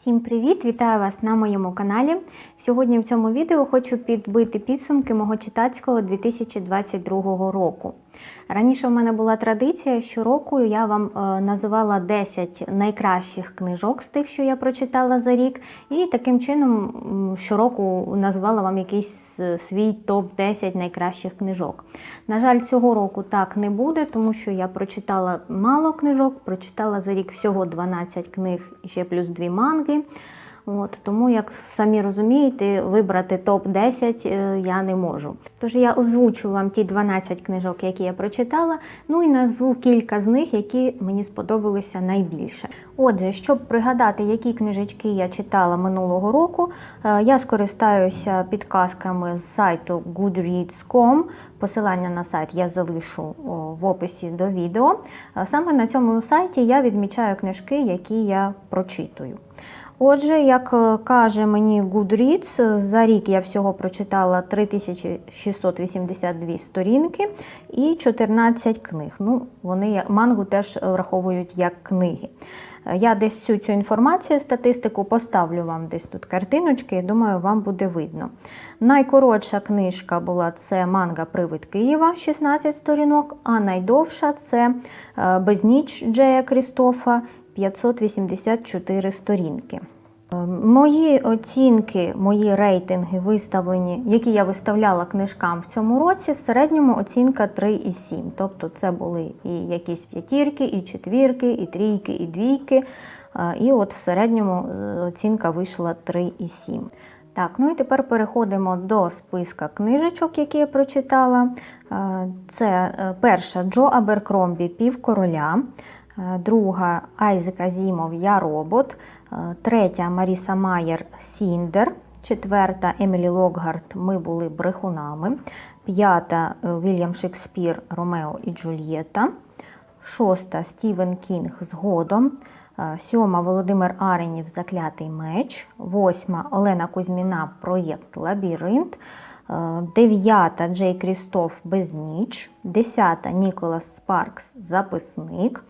Всім привіт! Вітаю вас на моєму каналі. Сьогодні в цьому відео хочу підбити підсумки мого читацького 2022 року. Раніше в мене була традиція, щороку я вам е, називала 10 найкращих книжок з тих, що я прочитала за рік, і таким чином щороку називала вам якийсь е, свій топ-10 найкращих книжок. На жаль, цього року так не буде, тому що я прочитала мало книжок, прочитала за рік всього 12 книг ще плюс 2 манги. От, тому, як самі розумієте, вибрати топ-10 е, я не можу. Тож я озвучу вам ті 12 книжок, які я прочитала, ну і назву кілька з них, які мені сподобалися найбільше. Отже, щоб пригадати, які книжечки я читала минулого року, е, я скористаюся підказками з сайту goodreads.com. Посилання на сайт я залишу в описі до відео. Е, Саме на цьому сайті я відмічаю книжки, які я прочитую. Отже, як е, каже мені Goodreads, за рік я всього прочитала 3682 сторінки і 14 книг. Ну, вони мангу теж враховують як книги. Е, Я десь всю цю інформацію, статистику поставлю вам десь тут картиночки, і думаю, вам буде видно. Найкоротша книжка була це манга Привид Києва, 16 сторінок, а найдовша це е, Безніч Джея Крістофа, 584 сторінки. Е, Мої оцінки, мої рейтинги виставлені, які я виставляла книжкам в цьому році, в середньому оцінка 3,7. Тобто це були і якісь п'ятірки, і четвірки, і трійки, і двійки. Е, І от в середньому е, оцінка вийшла 3,7. Так, ну і тепер переходимо до списка книжечок, які я прочитала. Це перша Джо Аберкромбі Пів короля. Е, друга Айзек Азімов Я робот, Е, третя Маріса Майер Сіндер, четверта Емілі Локгарт Ми були брехунами, п'ята е, Вільям Шекспір Ромео і Джульєта, шоста Стівен Кінг Згодом, Е, сьома Володимир Аренів Заклятий меч, восьма Олена Кузьміна Проєкт Лабіринт. Е, Дев'ята Джей Крістоф Безніч, десята Ніколас Спаркс Записник,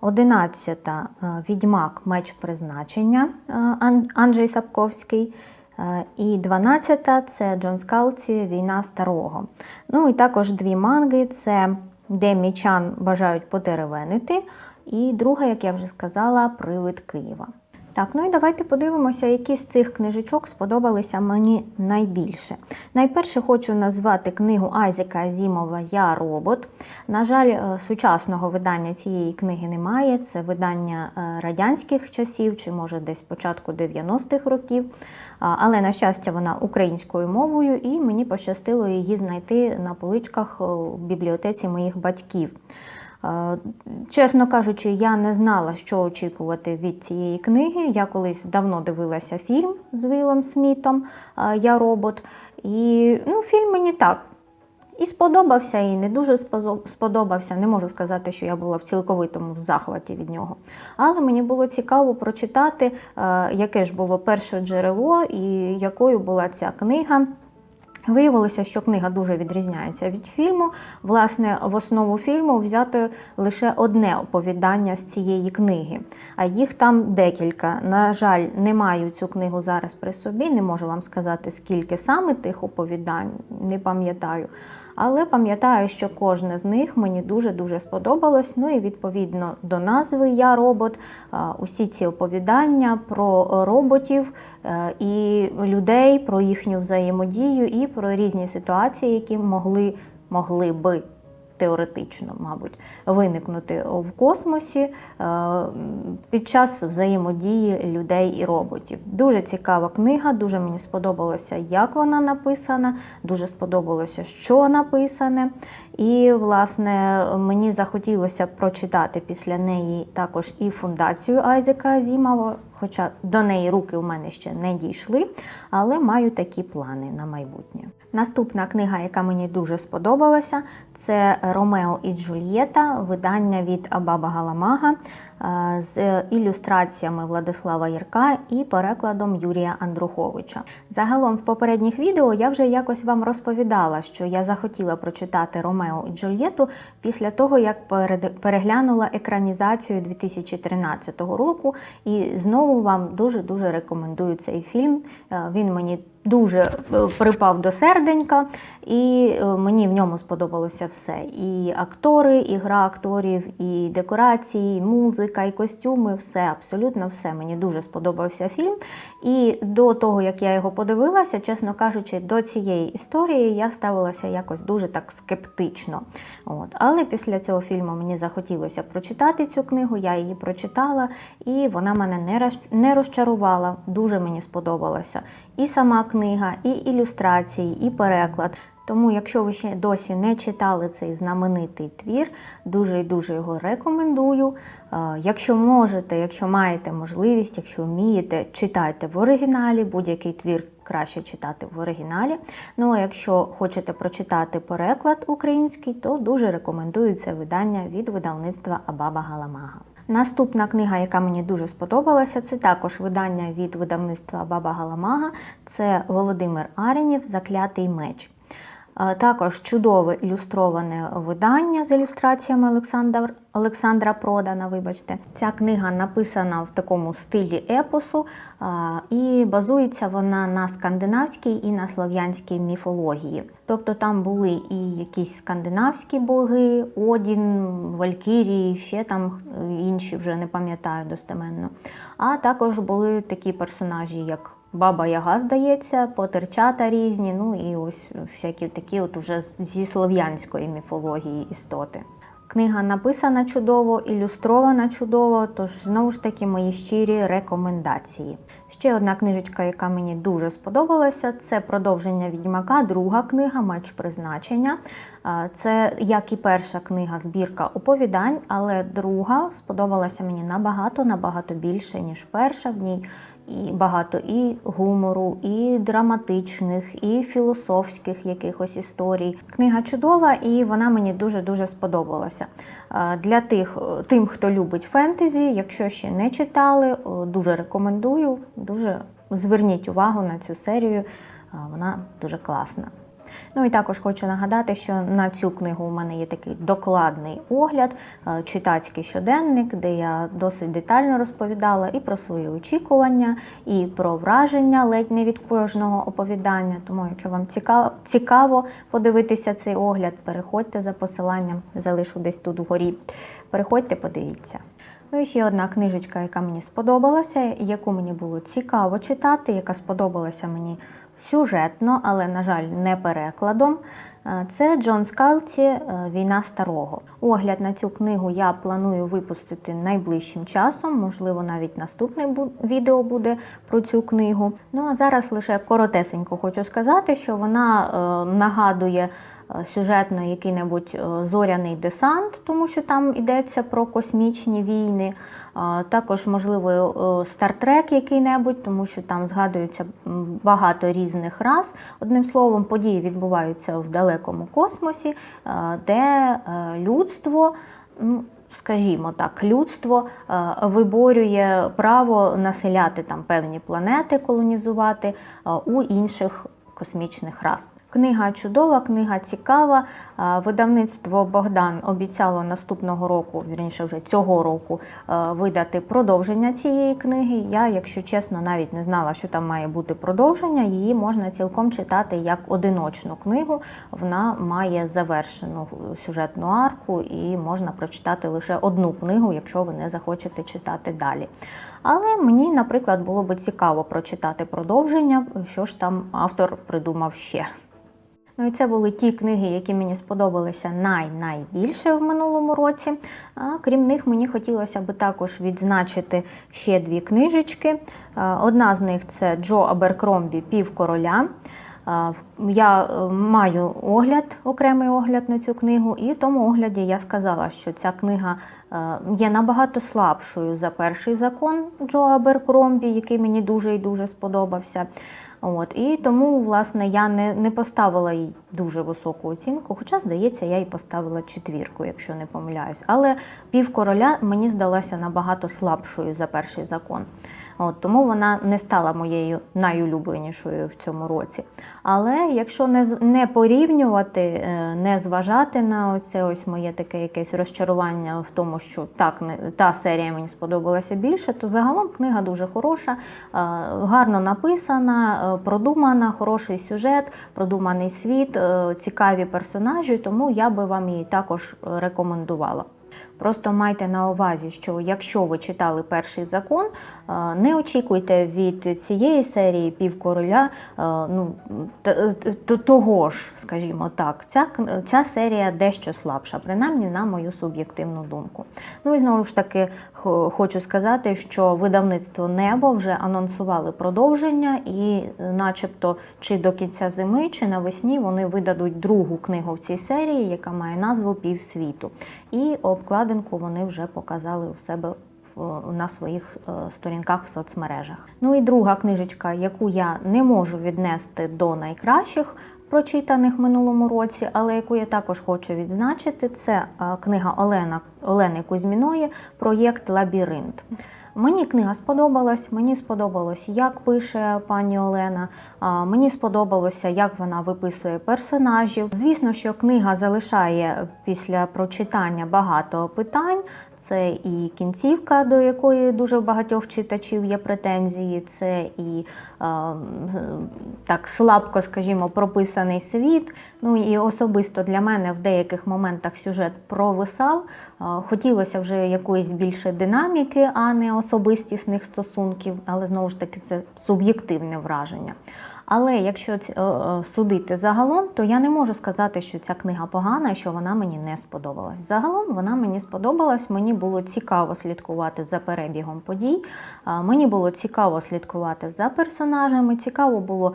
одинадцята е, Відьмак Меч призначення е, Анджей Сапковський. І І дванадцята це Джон Скалці Війна старого. Ну і також дві манги це Де мічан бажають потеревенити. І друга, як я вже сказала, Привид Києва. Так, ну і давайте подивимося, які з цих книжечок сподобалися мені найбільше. Найперше хочу назвати книгу Айзека Азімова Я робот. На жаль, е, сучасного видання цієї книги немає. Це видання е, радянських часів, чи може десь початку 90-х років. Але, на щастя, вона українською мовою, і мені пощастило її знайти на поличках е, в бібліотеці моїх батьків. Чесно кажучи, я не знала, що очікувати від цієї книги. Я колись давно дивилася фільм з Вілом Смітом Я робот. І ну, фільм мені так. І сподобався, і не дуже сподобався. Не можу сказати, що я була в цілковитому захваті від нього. Але мені було цікаво прочитати, яке ж було перше джерело і якою була ця книга. Виявилося, що книга дуже відрізняється від фільму. Власне, в основу фільму взято лише одне оповідання з цієї книги, а їх там декілька. На жаль, не маю цю книгу зараз при собі, не можу вам сказати, скільки саме тих оповідань, не пам'ятаю. Але пам'ятаю, що кожне з них мені дуже-дуже сподобалось. Ну і відповідно до назви Я робот, усі ці оповідання про роботів е, і людей, про їхню взаємодію і про різні ситуації, які могли, могли би теоретично, мабуть, виникнути в космосі е, під час взаємодії людей і роботів. Дуже цікава книга, дуже мені сподобалося, як вона написана, дуже сподобалося, що написане. І, власне, мені захотілося прочитати після неї також і фундацію Айзека Азімова, хоча до неї руки у мене ще не дійшли, але маю такі плани на майбутнє. Наступна книга, яка мені дуже сподобалася, це Ромео і Джульєта, видання від Абаба Галамага. Е, з ілюстраціями Владислава Єрка і перекладом Юрія Андруховича. Загалом в попередніх відео я вже якось вам розповідала, що я захотіла прочитати Ромео і Джульєту після того, як переглянула екранізацію 2013 року. І знову вам дуже-дуже рекомендую цей фільм. Е, Він мені дуже е, припав до серденька, і мені в ньому сподобалося все. І актори, і гра акторів, і декорації, і музика, і костюми, все, абсолютно все. Мені дуже сподобався фільм. І до того, як я його подивилася, чесно кажучи, до цієї історії я ставилася якось дуже так скептично. От. Але після цього фільму мені захотілося прочитати цю книгу, я її прочитала, і вона мене не розчарувала. Дуже мені сподобалося. І сама книга, і ілюстрації, і переклад. Тому, якщо ви ще досі не читали цей знаменитий твір, дуже і дуже його рекомендую. Е, Якщо можете, якщо маєте можливість, якщо вмієте, читайте в оригіналі, будь-який твір краще читати в оригіналі. Ну а якщо хочете прочитати переклад український, то дуже рекомендую це видання від видавництва Абаба Галамага. Наступна книга, яка мені дуже сподобалася, це також видання від видавництва Баба Галамага. Це Володимир Аренів Заклятий меч. Також чудове ілюстроване видання з ілюстраціями Олександра, Олександра Продана. Вибачте, ця книга написана в такому стилі епосу, і базується вона на скандинавській і на слов'янській міфології. Тобто там були і якісь скандинавські боги, Одін, Валькірії, ще там е, інші вже не пам'ятаю достеменно. А також були такі персонажі, як Баба Яга, здається, потерчата різні, ну і ось всякі такі от уже зі слов'янської міфології істоти. Книга написана чудово, ілюстрована чудово, тож знову ж таки мої щирі рекомендації. Ще одна книжечка, яка мені дуже сподобалася, це продовження відьмака, друга книга Меч призначення. Це як і перша книга збірка оповідань, але друга сподобалася мені набагато, набагато більше, ніж перша. В ній і багато і гумору, і драматичних, і філософських якихось історій. Книга чудова, і вона мені дуже дуже сподобалася. Е, Для тих, е, тим, хто любить фентезі, якщо ще не читали, е, дуже рекомендую. Дуже зверніть увагу на цю серію. Вона дуже класна. Ну і також хочу нагадати, що на цю книгу у мене є такий докладний огляд, е, читацький щоденник, де я досить детально розповідала і про свої очікування, і про враження ледь не від кожного оповідання. Тому, якщо вам цікаво, подивитися цей огляд, переходьте за посиланням, залишу десь тут вгорі. Переходьте, подивіться. Ну і ще одна книжечка, яка мені сподобалася, яку мені було цікаво читати, яка сподобалася мені сюжетно, але, на жаль, не перекладом. Е, Це Джон Скалці е, Війна старого. Огляд на цю книгу я планую випустити найближчим часом, можливо, навіть наступне відео буде про цю книгу. Ну а зараз лише коротесенько хочу сказати, що вона е, нагадує сюжетно який-небудь е, зоряний десант, тому що там йдеться про космічні війни. Також, можливо, стартрек який-небудь, тому що там згадується багато різних рас. Одним словом, події відбуваються в далекому космосі, е, де е, людство. ну, Скажімо так, людство е, виборює право населяти там певні планети, колонізувати е, у інших космічних рас. Книга чудова, книга цікава. Видавництво Богдан обіцяло наступного року, вірніше вже цього року, видати продовження цієї книги. Я, якщо чесно, навіть не знала, що там має бути продовження. Її можна цілком читати як одиночну книгу. Вона має завершену сюжетну арку і можна прочитати лише одну книгу, якщо ви не захочете читати далі. Але мені, наприклад, було би цікаво прочитати продовження, що ж там автор придумав ще. Ну і це були ті книги, які мені сподобалися най-найбільше в минулому році. А крім них, мені хотілося би також відзначити ще дві книжечки. Одна з них це Джо Аберкромбі Пів короля. Я е, маю огляд, окремий огляд на цю книгу, і в тому огляді я сказала, що ця книга е, є набагато слабшою за перший закон Джо Аберкромбі, який мені дуже і дуже сподобався. От, і тому, власне, я не, не поставила їй дуже високу оцінку, хоча, здається, я їй поставила четвірку, якщо не помиляюсь. Але пів короля мені здалася набагато слабшою за перший закон. От, тому вона не стала моєю найулюбленішою в цьому році. Але якщо не, не порівнювати, е, не зважати на оце ось моє таке якесь розчарування в тому, що так, та серія мені сподобалася більше, то загалом книга дуже хороша, е, гарно написана, е, продумана, хороший сюжет, продуманий світ, цікаві персонажі, тому я би вам її також рекомендувала. Просто майте на увазі, що якщо ви читали перший закон, не очікуйте від цієї серії півкороля е, ну, т- того ж, скажімо так. Ця, ця серія дещо слабша, принаймні на мою суб'єктивну думку. Ну і знову ж таки хочу сказати, що видавництво Небо вже анонсували продовження, і, е, начебто, чи до кінця зими, чи навесні вони видадуть другу книгу в цій серії, яка має назву Півсвіту. І обкладинку вони вже показали у себе на своїх е, сторінках в соцмережах. Ну і друга книжечка, яку я не можу віднести до найкращих. Прочитаних минулому році, але яку я також хочу відзначити, це е, книга Олена Олени Кузьміної Проєкт Лабіринт. Мені книга сподобалась, мені сподобалось, як пише пані Олена. Мені сподобалося, як вона виписує персонажів. Звісно, що книга залишає після прочитання багато питань. Це і кінцівка, до якої дуже багатьох читачів є претензії. Це і е, так слабко, скажімо, прописаний світ. Ну і особисто для мене в деяких моментах сюжет провисав. Е, Хотілося вже якоїсь більше динаміки, а не особистісних стосунків, але знову ж таки це суб'єктивне враження. Але якщо е, е, судити загалом, то я не можу сказати, що ця книга погана що вона мені не сподобалась. Загалом вона мені сподобалась. Мені було цікаво слідкувати за перебігом подій. Мені було цікаво слідкувати за персонажами. Цікаво було,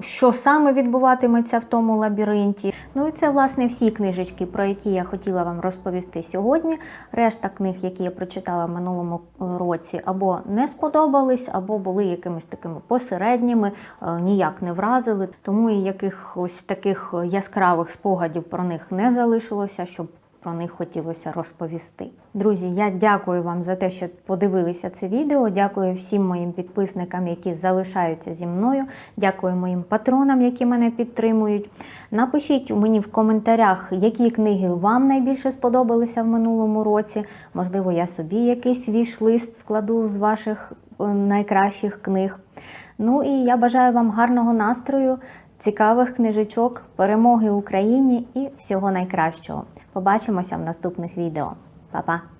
що саме відбуватиметься в тому лабіринті. Ну і це власне всі книжечки, про які я хотіла вам розповісти сьогодні. Решта книг, які я прочитала в минулому е, році, або не сподобались, або були якимись такими посередніми, ніяк не вразили. Тому і якихось таких яскравих спогадів про них не залишилося, щоб про них хотілося розповісти. Друзі, я дякую вам за те, що подивилися це відео. Дякую всім моїм підписникам, які залишаються зі мною. Дякую моїм патронам, які мене підтримують. Напишіть мені в коментарях, які книги вам найбільше сподобалися в минулому році. Можливо, я собі якийсь віш-лист складу з ваших е, найкращих книг. Ну і я бажаю вам гарного настрою, цікавих книжечок, перемоги Україні і всього найкращого. Побачимося в наступних відео. Па-па!